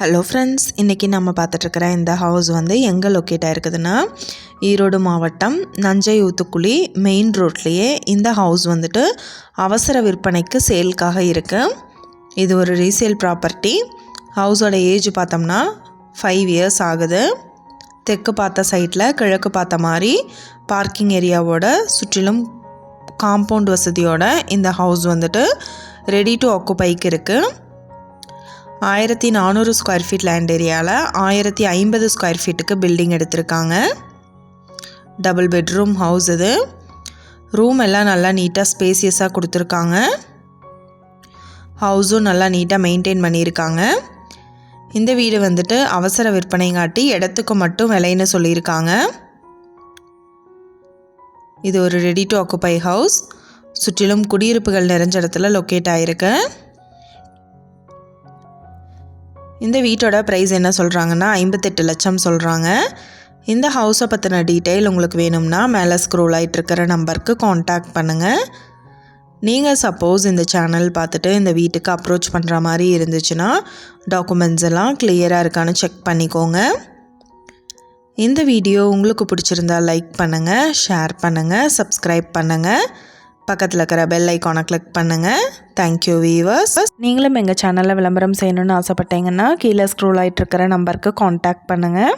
Hello friends இன்றைக்கி நம்ம பார்த்துட்ருக்கிற இந்த ஹவுஸ் வந்து எங்கே லொக்கேட் ஆகிருக்குதுன்னா ஈரோடு மாவட்டம் நஞ்சை ஊத்துக்குழி மெயின் ரோட்லேயே இந்த ஹவுஸ் வந்துட்டு அவசர விற்பனைக்கு சேல்க்காக இருக்குது இது ஒரு ரீசேல் ப்ராப்பர்ட்டி ஹவுஸோட ஏஜ் பார்த்தோம்னா ஃபைவ் இயர்ஸ் ஆகுது. தெற்கு பார்த்த சைட்டில் கிழக்கு பார்த்த மாதிரி பார்க்கிங் ஏரியாவோட சுற்றிலும் காம்பவுண்ட் வசதியோட இந்த ஹவுஸ் வந்துட்டு ரெடி டு ஆக்குபைக்கு இருக்குது ஆயிரத்தி நானூறு ஸ்கொயர் ஃபீட் லேண்ட் ஏரியாவில் ஆயிரத்தி ஐம்பது ஸ்கொயர் ஃபீட்டுக்கு பில்டிங் எடுத்திருக்காங்க. டபுள் பெட்ரூம் ஹவுஸ் இது. ரூம் எல்லாம் நல்லா நீட்டாக ஸ்பேசியஸாக கொடுத்துருக்காங்க. ஹவுஸும் நல்லா நீட்டாக மெயின்டைன் பண்ணியிருக்காங்க. இந்த வீடு வந்துட்டு அவசர விற்பனைங்காட்டி இடத்துக்கு மட்டும் விலைன்னு சொல்லியிருக்காங்க. இது ஒரு ரெடி டு ஆக்குப்பை ஹவுஸ் சுற்றிலும் குடியிருப்புகள் நிறைஞ்ச இடத்துல லொக்கேட் ஆகிருக்கு இந்த வீட்டோட ப்ரைஸ் என்ன சொல்கிறாங்கன்னா ஐம்பத்தெட்டு லட்சம் சொல்கிறாங்க இந்த ஹவுஸை பற்றின டீட்டெயில் உங்களுக்கு வேணும்னா மேலே ஸ்க்ரோல் ஆகிட்டு இருக்கிற நம்பருக்கு காண்டாக்ட் பண்ணுங்கள் நீங்கள் சப்போஸ் இந்த சேனல் பார்த்துட்டு இந்த வீட்டுக்கு அப்ரோச் பண்ணுற மாதிரி இருந்துச்சுன்னா டாக்குமெண்ட்ஸ் எல்லாம் கிளியராக இருக்கான்னு செக் பண்ணிக்கோங்க. இந்த வீடியோ உங்களுக்கு பிடிச்சிருந்தா லைக் பண்ணுங்கள் ஷேர் பண்ணுங்கள் சப்ஸ்கிரைப் பண்ணுங்கள் பக்கத்தில் இருக்கிற பெல் ஐக்கானை கிளிக் பண்ணுங்கள் தேங்க்யூ வீவர்ஸ் நீங்களும் எங்கள் சேனலில் விளம்பரம் செய்யணும்னு ஆசைப்பட்டீங்கன்னா கீழே ஸ்க்ரோல் ஆகிட்டு இருக்கிற நம்பருக்கு காண்டாக்ட் பண்ணுங்கள்